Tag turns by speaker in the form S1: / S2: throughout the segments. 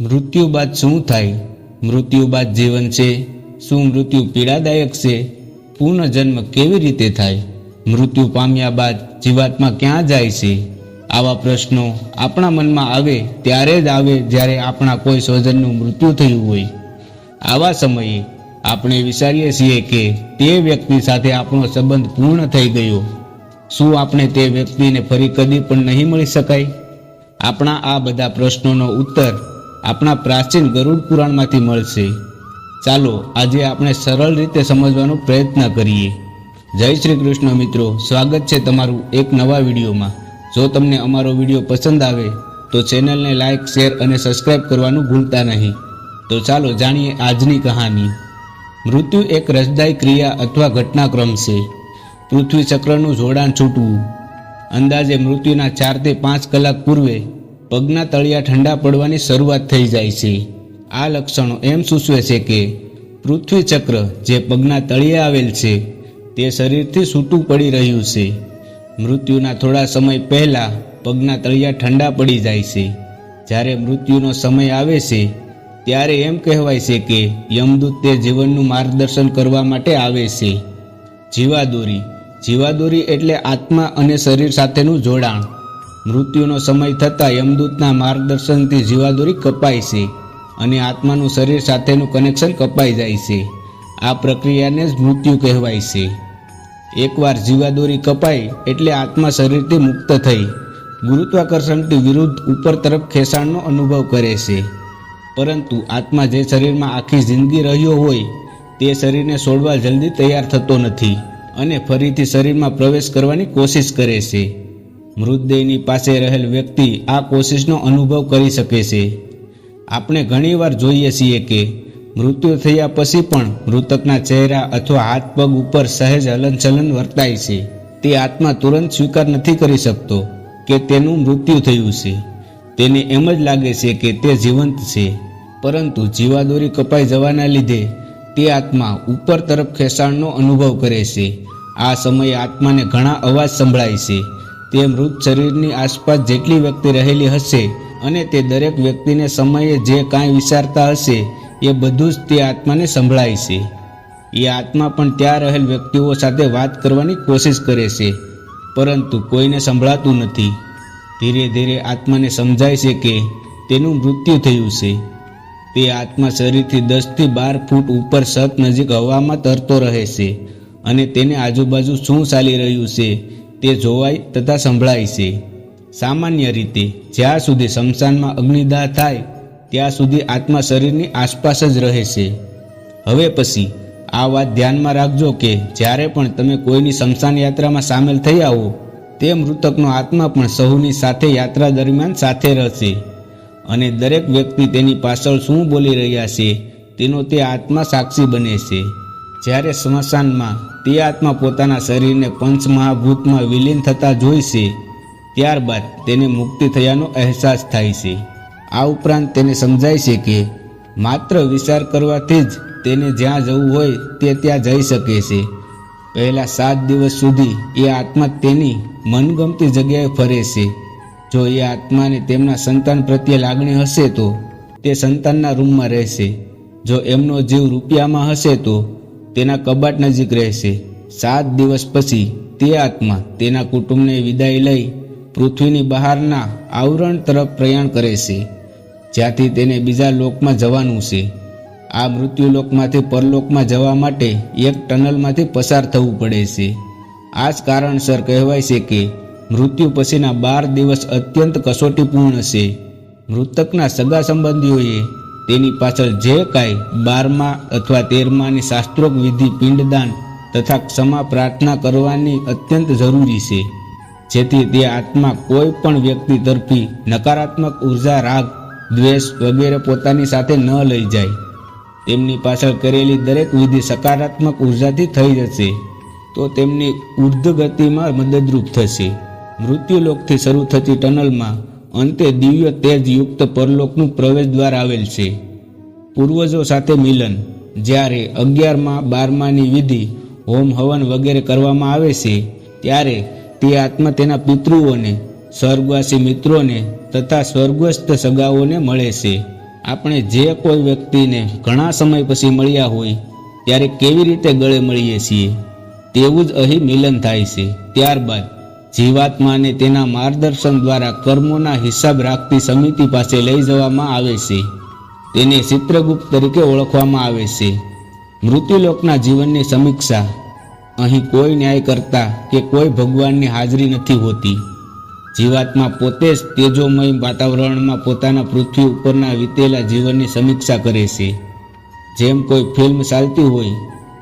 S1: મૃત્યુ બાદ શું થાય? મૃત્યુ બાદ જીવન છે. શું મૃત્યુ પીડાદાયક છે? પુનઃજન્મ કેવી રીતે થાય? મૃત્યુ પામ્યા બાદ જીવાત્મા ક્યાં જાય છે? આવા પ્રશ્નો આપણા મનમાં આવે ત્યારે જ આવે જ્યારે આપણા કોઈ સ્વજનનું મૃત્યુ થયું હોય. આવા સમયે આપણે વિચારીએ છીએ કે તે વ્યક્તિ સાથે આપણો સંબંધ પૂર્ણ થઈ ગયો. શું આપણે તે વ્યક્તિને ફરી કદી પણ નહીં મળી શકાય? આપણા આ બધા પ્રશ્નોનો ઉત્તર આપણા પ્રાચીન ગરુડ પુરાણમાંથી મળશે. ચાલો આજે આપણે સરળ રીતે સમજવાનો પ્રયત્ન કરીએ. જય શ્રી કૃષ્ણ મિત્રો, સ્વાગત છે તમારું એક નવા વિડીયોમાં. જો તમને અમારો વીડિયો પસંદ આવે, તો ચેનલને લાઇક શેર અને સબસ્ક્રાઇબ કરવાનું ભૂલતા નહીં. તો ચાલો જાણીએ આજની કહાની. મૃત્યુ એક રસદાય ક્રિયા અથવા ઘટનાક્રમ છે. પૃથ્વી ચક્રનું જોડાણ છૂટવું. અંદાજે મૃત્યુના ચારથી પાંચ કલાક પૂર્વે પગના તળિયા ઠંડા પડવાની શરૂઆત થઈ જાય છે. આ લક્ષણો એમ સૂચવે છે કે પૃથ્વી ચક્ર જે પગના તળિયે આવેલ છે, તે શરીરથી છૂટું પડી રહ્યું છે. મૃત્યુના થોડા સમય પહેલાં પગના તળિયા ઠંડા પડી જાય છે. જ્યારે મૃત્યુનો સમય આવે છે, ત્યારે એમ કહેવાય છે કે યમદૂત તે જીવનનું માર્ગદર્શન કરવા માટે આવે છે. જીવાદોરી. જીવાદોરી એટલે આત્મા અને શરીર સાથેનું જોડાણ. મૃત્યુનો સમય થતાં યમદૂતના માર્ગદર્શનથી જીવાદોરી કપાય છે અને આત્માનું શરીર સાથેનું કનેક્શન કપાઈ જાય છે. આ પ્રક્રિયાને જ મૃત્યુ કહેવાય છે. એકવાર જીવાદોરી કપાય એટલે આત્મા શરીરથી મુક્ત થઈ. ગુરુત્વાકર્ષણથી વિરુદ્ધ ઉપર તરફ ખેંચાણનો અનુભવ કરે છે. પરંતુ આત્મા જે શરીરમાં આખી જિંદગી રહ્યો હોય, તે શરીરને છોડવા જલ્દી તૈયાર થતો નથી અને ફરીથી શરીરમાં પ્રવેશ કરવાની કોશિશ કરે છે. મૃતદેહની પાસે રહેલ વ્યક્તિ આ કોશિશનો અનુભવ કરી શકે છે. આપણે ઘણીવાર જોઈએ છીએ કે મૃત્યુ થયા પછી પણ મૃતકના ચહેરા અથવા હાથ પગ ઉપર સહેજ હલનચલન વર્તાય છે. તે આત્મા તુરંત સ્વીકાર નથી કરી શકતો કે તેનું મૃત્યુ થયું છે. તેને એમ જ લાગે છે કે તે જીવંત છે. પરંતુ જીવાદોરી કપાઈ જવાના લીધે તે આત્મા ઉપર તરફ ખેંચાણનો અનુભવ કરે છે. આ સમયે આત્માને ઘણા અવાજ સંભળાય છે. તે મૃત શરીરની આસપાસ જેટલી વ્યક્તિ રહેલી હશે અને તે દરેક વ્યક્તિને સમયે જે કાંઈ વિચારતા હશે, એ બધું જ તે આત્માને સંભળાય છે. એ આત્મા પણ ત્યાં રહેલ વ્યક્તિઓ સાથે વાત કરવાની કોશિશ કરે છે, પરંતુ કોઈને સંભળાતું નથી. ધીરે ધીરે આત્માને સમજાય છે કે તેનું મૃત્યુ થયું છે. તે આત્મા શરીરથી દસથી બાર ફૂટ ઉપર સત નજીક હવામાં તરતો રહે છે અને તેને આજુબાજુ શું ચાલી રહ્યું છે તે જોવાય તથા સંભળાય છે. સામાન્ય રીતે જ્યાં સુધી શમશાનમાં અગ્નિદાહ થાય, ત્યાં સુધી આત્મા શરીરની આસપાસ જ રહે છે. હવે પછી આ વાત ધ્યાનમાં રાખજો કે જ્યારે પણ તમે કોઈની શમશાન યાત્રામાં સામેલ થઈ આવો, તે મૃતકનો આત્મા પણ સહુની સાથે યાત્રા દરમિયાન સાથે રહેશે. અને દરેક વ્યક્તિ તેની પાછળ શું બોલી રહ્યા છે, તેનો તે આત્મા સાક્ષી બને છે. જ્યારે સ્મશાનમાં તે આત્મા પોતાના શરીરને પંચમહાભૂતમાં વિલીન થતા જોઈશે ત્યારબાદ તેને મુક્તિ થયાનો અહેસાસ થાય છે. આ ઉપરાંત તેને સમજાય છે કે માત્ર વિચાર કરવાથી જ તેને જ્યાં જવું હોય તે ત્યાં જઈ શકે છે. પહેલાં સાત દિવસ સુધી એ આત્મા તેની મનગમતી જગ્યાએ ફરે છે. જો એ આત્માને તેમના સંતાન પ્રત્યે લાગણી હશે તો તે સંતાનના રૂમમાં રહેશે. જો એમનો જીવ રૂપિયામાં હશે તો તેના કબાટ નજીક રહેશે. સાત દિવસ પછી તે આત્મા તેના કુટુંબને વિદાય લઈ પૃથ્વીની બહારના આવરણ તરફ પ્રયાણ કરે છે. જ્યાંથી તેને બીજા લોકમાં જવાનું છે. આ મૃત્યુલોકમાંથી પરલોકમાં જવા માટે એક ટનલમાંથી પસાર થવું પડે છે. આ જ કારણસર કહેવાય છે કે મૃત્યુ પછીના બાર દિવસ અત્યંત કસોટીપૂર્ણ છે. મૃતકના સગા સંબંધીઓએ તેની પાછળ જે કાંઈ બારમા અથવા તેરમાની શાસ્ત્રોક વિધિ, પિંડદાન તથા ક્ષમા પ્રાર્થના કરવાની અત્યંત જરૂરી છે, જેથી તે આત્મા કોઈ પણ વ્યક્તિ તરફી નકારાત્મક ઊર્જા, રાગ, દ્વેષ વગેરે પોતાની સાથે ન લઈ જાય. તેમની પાછળ કરેલી દરેક વિધિ સકારાત્મક ઉર્જાથી થઈ જશે, તો તેમની ઉર્ધ ગતિમાં મદદરૂપ થશે. મૃત્યુલોકથી શરૂ થતી ટનલમાં અંતે દિવ્ય તેજ યુક્ત પરલોકનું પ્રવેશ દ્વાર આવેલ છે. પૂર્વજો સાથે મિલન, જ્યારે અગિયારમાં બારમાની વિધિ હોમ હવન વગેરે કરવામાં આવે છે, ત્યારે તે આત્મા તેના પિતૃઓને, સ્વર્ગવાસી મિત્રોને તથા સ્વર્ગસ્થ સગાઓને મળે છે. આપણે જે કોઈ વ્યક્તિને ઘણા સમય પછી મળ્યા હોય, ત્યારે કેવી રીતે ગળે મળીએ છીએ? તેવું જ અહીં મિલન થાય છે. ત્યારબાદ જીવાત્માને તેના માર્ગદર્શન દ્વારા કર્મોના હિસાબ રાખતી સમિતિ પાસે લઈ જવામાં આવે છે. તેને ચિત્રગુપ્ત તરીકે ઓળખવામાં આવે છે. મૃત્યુલોકના જીવનની સમીક્ષા. અહીં કોઈ ન્યાય કરતા કે કોઈ ભગવાનની હાજરી નથી હોતી. જીવાત્મા પોતે જ તેજોમય વાતાવરણમાં પોતાના પૃથ્વી ઉપરના વીતેલા જીવનની સમીક્ષા કરે છે. જેમ કોઈ ફિલ્મ ચાલતી હોય,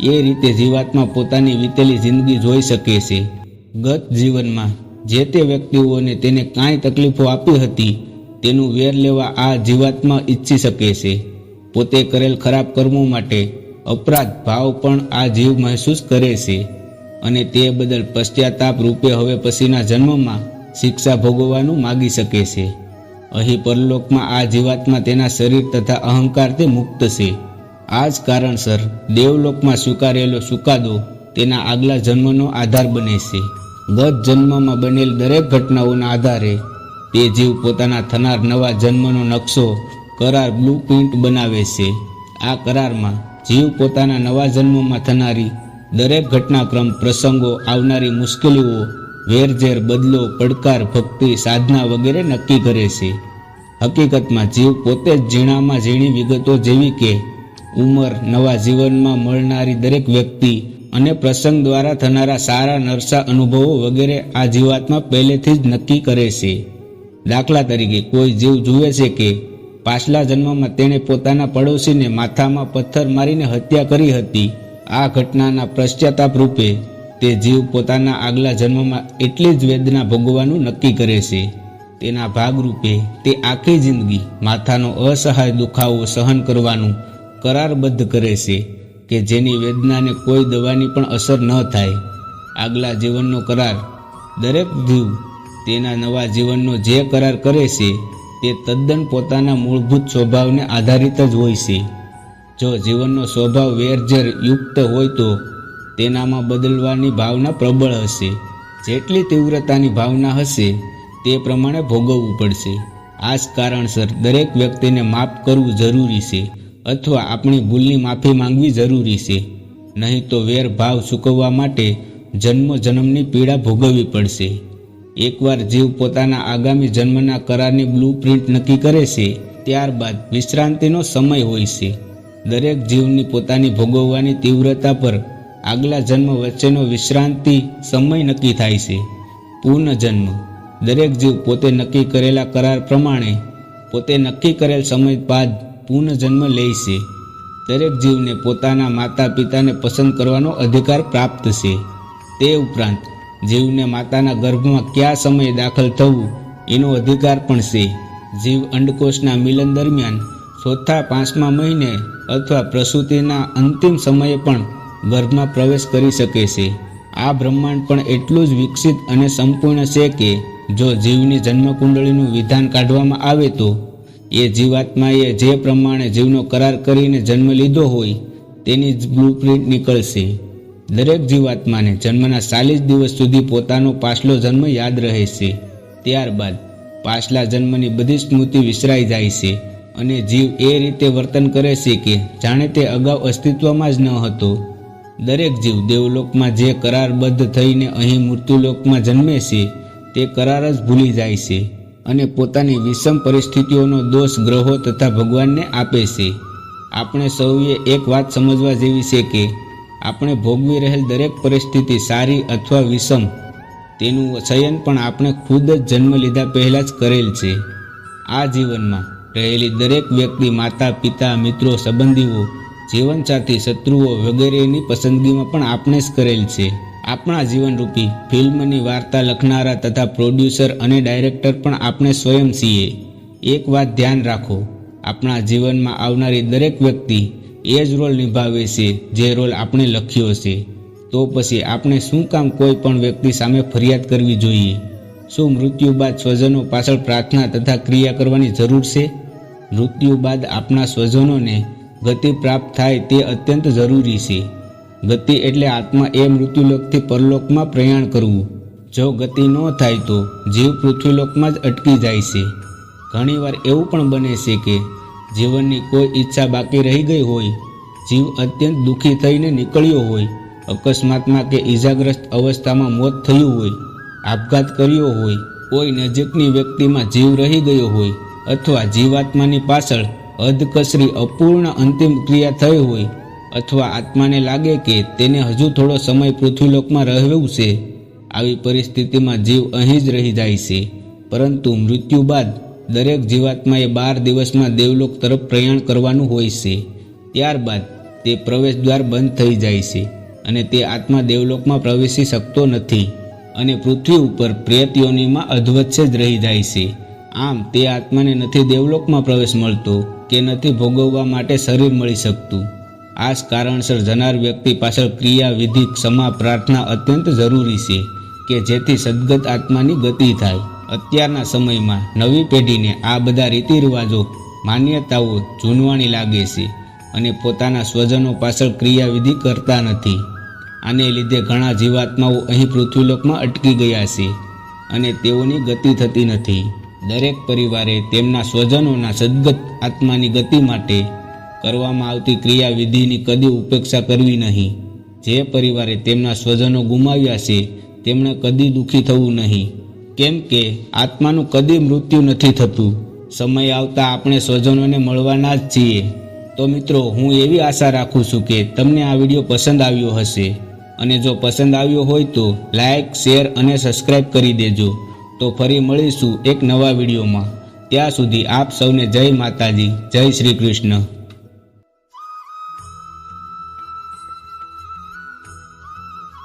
S1: એ રીતે જીવાત્મા પોતાની વીતેલી જિંદગી જોઈ શકે છે. ગત જીવનમાં જે તે વ્યક્તિઓને તેને કાંઈ તકલીફો આપી હતી, તેનું વેર લેવા આ જીવાતમાં ઈચ્છી શકે છે. પોતે કરેલ ખરાબ કર્મો માટે અપરાધ ભાવ પણ આ જીવ મહેસૂસ કરે છે અને તે બદલ પશ્ચાતાપ રૂપે હવે પછીના જન્મમાં શિક્ષા ભોગવવાનું માગી શકે છે. અહીં પરલોકમાં આ જીવાતમાં તેના શરીર તથા અહંકારથી મુક્ત છે. આ જ કારણસર દેવલોકમાં સ્વીકારેલો ચુકાદો તેના આગલા જન્મનો આધાર બને છે. ગત જન્મમાં બનેલ દરેક ઘટનાઓના આધારે તે જીવ પોતાના થનાર નવા જન્મનો નકશો કરાર બ્લુ પ્રિન્ટ બનાવે છે. આ કરારમાં જીવ પોતાના નવા જન્મમાં થનારી દરેક ઘટનાક્રમ, પ્રસંગો, આવનારી મુશ્કેલીઓ, વેરઝેર, બદલો, પડકાર, ભક્તિ, સાધના વગેરે નક્કી કરે છે. હકીકતમાં જીવ પોતે જ ઝીણામાં ઝીણી વિગતો જેવી કે ઉંમર, નવા જીવનમાં મળનારી દરેક વ્યક્તિ અને પ્રસંગ દ્વારા થનારા સારા નરસા અનુભવો વગેરે આ જીવાત્મા પહેલેથી જ નક્કી કરે છે. દાખલા તરીકે કોઈ જીવ જુએ છે કે પાછલા જન્મમાં તેણે પોતાના પડોશીને માથામાં પથ્થર મારીને હત્યા કરી હતી. આ ઘટનાના પશ્ચાતાપ રૂપે તે જીવ પોતાના આગલા જન્મમાં એટલી જ વેદના ભોગવવાનું નક્કી કરે છે. તેના ભાગરૂપે તે આખી જિંદગી માથાનો અસહાય દુખાવો સહન કરવાનું કરારબદ્ધ કરે છે. કે જેની વેદનાને કોઈ દવાની પણ અસર ન થાય. આગલા જીવનનો કરાર દરેક જીવ તેના નવા જીવનનો જે કરાર કરે છે, તે તદ્દન પોતાના મૂળભૂત સ્વભાવને આધારિત જ હોય છે. જો જીવનનો સ્વભાવ વેરઝેર યુક્ત હોય તો તેનામાં બદલવાની ભાવના પ્રબળ હશે. જેટલી તીવ્રતાની ભાવના હશે, તે પ્રમાણે ભોગવવું પડશે. આ જ કારણસર દરેક વ્યક્તિને માફ કરવું જરૂરી છે. અથવા આપણી ભૂલની માફી માંગવી જરૂરી છે. નહીં તો વેર ભાવ ચૂકવવા માટે જન્મ જન્મની પીડા ભોગવવી પડશે. એકવાર જીવ પોતાના આગામી જન્મના કરારની બ્લુ પ્રિન્ટ નક્કી કરે છે, ત્યારબાદ વિશ્રાંતિનો સમય હોય છે. દરેક જીવની પોતાની ભોગવવાની તીવ્રતા પર આગલા જન્મ વચ્ચેનો વિશ્રાંતિ સમય નક્કી થાય છે. પુનઃજન્મ દરેક જીવ પોતે નક્કી કરેલા કરાર પ્રમાણે પોતે નક્કી કરેલ સમય બાદ પુનઃજન્મ લે છે. દરેક જીવને પોતાના માતા પિતાને પસંદ કરવાનો અધિકાર પ્રાપ્ત છે. તે ઉપરાંત, જીવને માતાના ગર્ભમાં કયા સમયે દાખલ થવું, એનો અધિકાર પણ છે. જીવ અંડકોષના મિલન દરમિયાન, ચોથા, પાંચમા મહિને અથવા પ્રસૂતિના અંતિમ સમયે પણ ગર્ભમાં પ્રવેશ કરી શકે છે. આ બ્રહ્માંડ પણ એટલું જ વિકસિત અને સંપૂર્ણ છે કે, જો જીવની જન્મકુંડળીનું વિધાન કાઢવામાં આવે તો એ જીવાત્માએ જે પ્રમાણે જીવનો કરાર કરીને જન્મ લીધો હોય તેની જ બ્લુપ્રિન્ટ નીકળશે. દરેક જીવાત્માને જન્મના ચાલીસ દિવસ સુધી પોતાનો પાછલો જન્મ યાદ રહે છે ત્યારબાદ પાછલા જન્મની બધી સ્મૃતિ વિસરાઈ જાય છે અને જીવ એ રીતે વર્તન કરે છે કે જાણે તે અગાઉ અસ્તિત્વમાં જ ન હતો. દરેક જીવ દેવલોકમાં જે કરારબદ્ધ થઈને અહીં મૃત્યુલોકમાં જન્મે છે, તે કરાર જ ભૂલી જાય છે. અને પોતાની વિષમ પરિસ્થિતિઓનો દોષ ગ્રહો તથા ભગવાનને આપે છે. આપણે સૌએ એક વાત સમજવા જેવી છે કે, આપણે ભોગવી રહેલ દરેક પરિસ્થિતિ સારી અથવા વિષમ, તેનું ચયન પણ આપણે ખુદ જ જન્મ લીધા પહેલાં જ કરેલ છે. આ જીવનમાં રહેલી દરેક વ્યક્તિ માતા, પિતા, મિત્રો, સંબંધીઓ, જીવનસાથી શત્રુઓ વગેરેની પસંદગીમાં પણ આપણે જ કરેલ છે. આપણા જીવનરૂપી ફિલ્મની વાર્તા લખનારા તથા પ્રોડ્યુસર અને ડાયરેક્ટર પણ આપણે સ્વયં છીએ. એક વાત ધ્યાન રાખો, આપણા જીવનમાં આવનારી દરેક વ્યક્તિ એ જ રોલ નિભાવે છે, જે રોલ આપણે લખ્યો છે તો પછી આપણે શું કામ કોઈ પણ વ્યક્તિ સામે ફરિયાદ કરવી જોઈએ? શું મૃત્યુ બાદ સ્વજનો પાછળ પ્રાર્થના તથા ક્રિયા કરવાની જરૂર છે? મૃત્યુ બાદ આપણા સ્વજનોને ગતિ પ્રાપ્ત થાય તે અત્યંત જરૂરી છે. ગતિ એટલે આત્મા એ મૃત્યુલોકથી પરલોકમાં પ્રયાણ કરવું. જો ગતિ ન થાય તો જીવ પૃથ્વીલોકમાં જ અટકી જાય છે. ઘણીવાર એવું પણ બને છે કે જીવનની કોઈ ઈચ્છા બાકી રહી ગઈ હોય, જીવ અત્યંત દુઃખી થઈને નીકળ્યો હોય, અકસ્માતમાં કે ઈજાગ્રસ્ત અવસ્થામાં મોત થયું હોય, આપઘાત કર્યો હોય, કોઈ નજીકની વ્યક્તિમાં જીવ રહી ગયો હોય, અથવા જીવાત્માની પાછળ અધકસરી અપૂર્ણ અંતિમ ક્રિયા થઈ હોય અથવા આત્માને લાગે કે તેને હજુ થોડો સમય પૃથ્વીલોકમાં રહેવું છે, આવી પરિસ્થિતિમાં જીવ અહીં જ રહી જાય છે. પરંતુ મૃત્યુ બાદ દરેક જીવાત્માએ બાર દિવસમાં દેવલોક તરફ પ્રયાણ કરવાનું હોય છે. ત્યારબાદ તે પ્રવેશ દ્વાર બંધ થઈ જાય છે અને તે આત્મા દેવલોકમાં પ્રવેશી શકતો નથી અને પૃથ્વી ઉપર પ્રેત યોનિમાં અધવચ્છે જ રહી જાય છે. આમ તે આત્માને નથી દેવલોકમાં પ્રવેશ મળતો કે નથી ભોગવવા માટે શરીર મળી શકતું. આ કારણસર જનાર વ્યક્તિ પાછળ ક્રિયાવિધિ, ક્ષમા, પ્રાર્થના અત્યંત જરૂરી છે કે જેથી સદગત આત્માની ગતિ થાય. અત્યારના સમયમાં નવી પેઢીને આ બધા રીતિ રિવાજો માન્યતાઓ જૂનવાણી લાગે છે અને પોતાના સ્વજનો પાછળ ક્રિયાવિધિ કરતા નથી. આને લીધે ઘણા જીવાત્માઓ અહીં પૃથ્વીલોકમાં અટકી ગયા છે અને તેઓની ગતિ થતી નથી. દરેક પરિવારે તેમના સ્વજનોના સદગત આત્માની ગતિ માટે કરવામાં આવતી ક્રિયાવિધિની કદી ઉપેક્ષા કરવી નહીં. જે પરિવારે તેમના સ્વજનો ગુમાવ્યા છે, તેમણે કદી દુઃખી થવું નહીં. કેમ કે આત્માનું કદી મૃત્યુ નથી થતું. સમય આવતા આપણે સ્વજનોને મળવાના જ છીએ. તો મિત્રો, હું એવી આશા રાખું છું કે તમને આ વીડિયો પસંદ આવ્યો હશે. અને જો પસંદ આવ્યો હોય તો લાઇક શેર અને સબસ્ક્રાઈબ કરી દેજો. તો ફરી મળીશું એક નવા વિડીયોમાં. ત્યાં સુધી આપ સૌને જય માતાજી, જય શ્રી કૃષ્ણ.